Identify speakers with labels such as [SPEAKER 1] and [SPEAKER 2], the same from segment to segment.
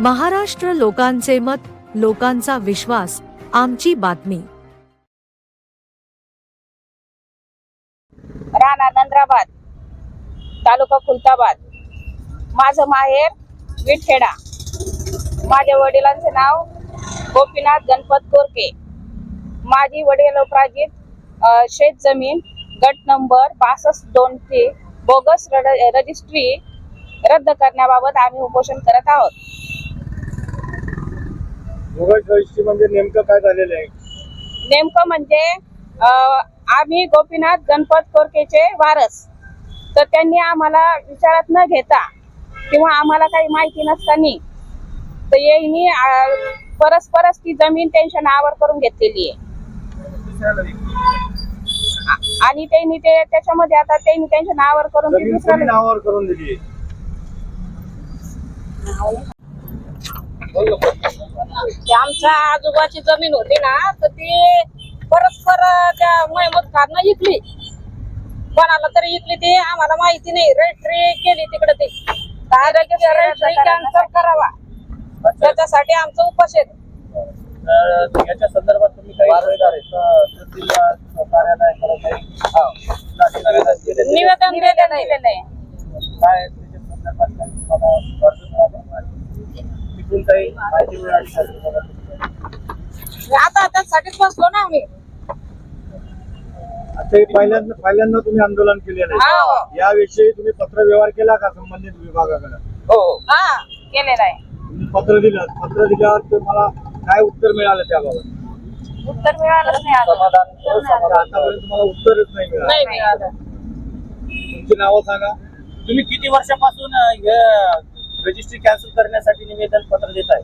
[SPEAKER 1] महाराष्ट्र लोकांचे मत लोकांचा विश्वास आमची बातमी.
[SPEAKER 2] राणा नंद्राबाद तालुका खुलताबाद. माझं माहेर विठेडा. माझ्या वडिलांचे नाव गोपीनाथ गणपत कोरके. माझी वडिलोपराजित अ, शेत जमीन गट नंबर बासष्ट दोन ते बोगस रड- रजिस्ट्री रद्द करण्याबाबत आम्ही उपोषण करत आहोत.
[SPEAKER 3] मुघल म्हणजे नेमकं काय झालेलं आहे?
[SPEAKER 2] नेमकं म्हणजे आम्ही गोपीनाथ गणपत कोरकेचे वारस. तर त्यांनी आम्हाला विचारात न घेता किंवा आम्हाला काही माहिती नसताना तर अ, परस्परच ती जमीन त्यांच्या नावावर करून घेतलेली आहे. आणि त्यांनी ते त्याच्यामध्ये आता त्यांनी त्यांच्या नावावर करून ती दुसऱ्याला
[SPEAKER 3] नावावर करून दिली?
[SPEAKER 2] ते आमच्या आजोबाची जमीन होती ना तर ती परस्पर त्या महमूद खान इकली. कोणाला तरी इकली ती आम्हाला माहिती नाही. रजिस्ट्री केली तिकडे ती. रजिस्ट्री कॅन्सल करावा. त्याच्यासाठी आमचं उपोषण
[SPEAKER 3] तर याच्या संदर्भात तुम्ही काही?
[SPEAKER 2] निवेदन दिलेलं आहे
[SPEAKER 3] काय त्याच्या संदर्भात काही तुम्हाला अर्ज मिळाला? काही माहिती मिळाली?
[SPEAKER 2] आता त्यासाठीच बसलो ना आम्ही.
[SPEAKER 3] हे पहिल्यांदा पहिल्यांदा तुम्ही आंदोलन केलेलं
[SPEAKER 2] हा.
[SPEAKER 3] आहे याविषयी तुम्ही पत्र व्यवहार केला का संबंधित विभागाकडे?
[SPEAKER 2] हा. केलेलं आहे
[SPEAKER 3] तुम्ही पत्र दिलं. पत्र दिल्यावर तुम्हाला काय उत्तर मिळालं त्याबाबत?
[SPEAKER 2] उत्तर मिळालंच नाही अजून.
[SPEAKER 3] आतापर्यंत तुम्हाला उत्तरच नाही मिळालं.
[SPEAKER 2] नाही मिळालं.
[SPEAKER 3] तुमची नावं सांगा.
[SPEAKER 4] तुम्ही किती वर्षापासून हे रजिस्ट्री कॅन्सल करण्यासाठी निवेदन पत्र देत आहे.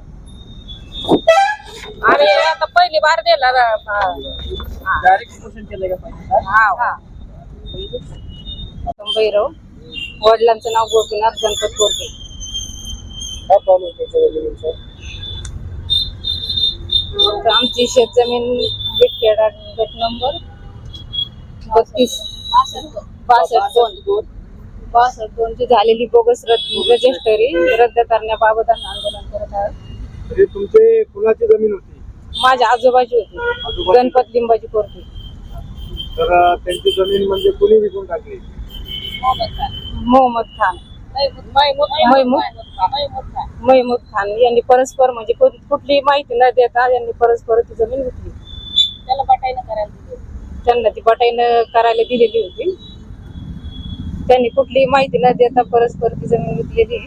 [SPEAKER 2] आम्ही आता पहिली बार दिला
[SPEAKER 4] डायरेक्ट उपोषण केलं का पाहिजे
[SPEAKER 2] भैरव वडिलांचं नाव गोपीनाथ गणपत कोरके
[SPEAKER 3] काय प्रॉब्लेम?
[SPEAKER 2] तर आमची शेतजमीन विटखेडा गट नंबर बत्तीस. बासष्ट. दोन बासष्ट दोन ची झालेली बोगस रद- रजिस्टरी रद्द करण्याबाबत आम्ही आंदोलन करत आहोत.
[SPEAKER 3] हे तुमचे कुणाची जमीन होती?
[SPEAKER 2] माझ्या आजोबाची होती? गणपत लिंबाची कोरके
[SPEAKER 3] तर अं, त्यांची जमीन म्हणजे कुणी विकून टाकली?
[SPEAKER 2] मोहम्मद खान. महमूद खान. यांनी परस्पर म्हणजे कुठ- कुठली माहिती न देता यांनी परस्पर ती जमीन विकली. त्याला बटाईनं करायला त्यांना ती बटाईनं करायला दिलेली होती. त्यांनी कुठली माहिती न देता परस्पर ती जमीन विकलेली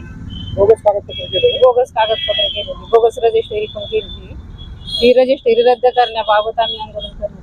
[SPEAKER 3] बोगस कागदपत्र केले.
[SPEAKER 2] बोगस कागदपत्र केलेली बोगस रजिस्ट्री पण केलेली ही रजिस्ट्री रद्द करण्याबाबत आम्ही आंदोलन करणार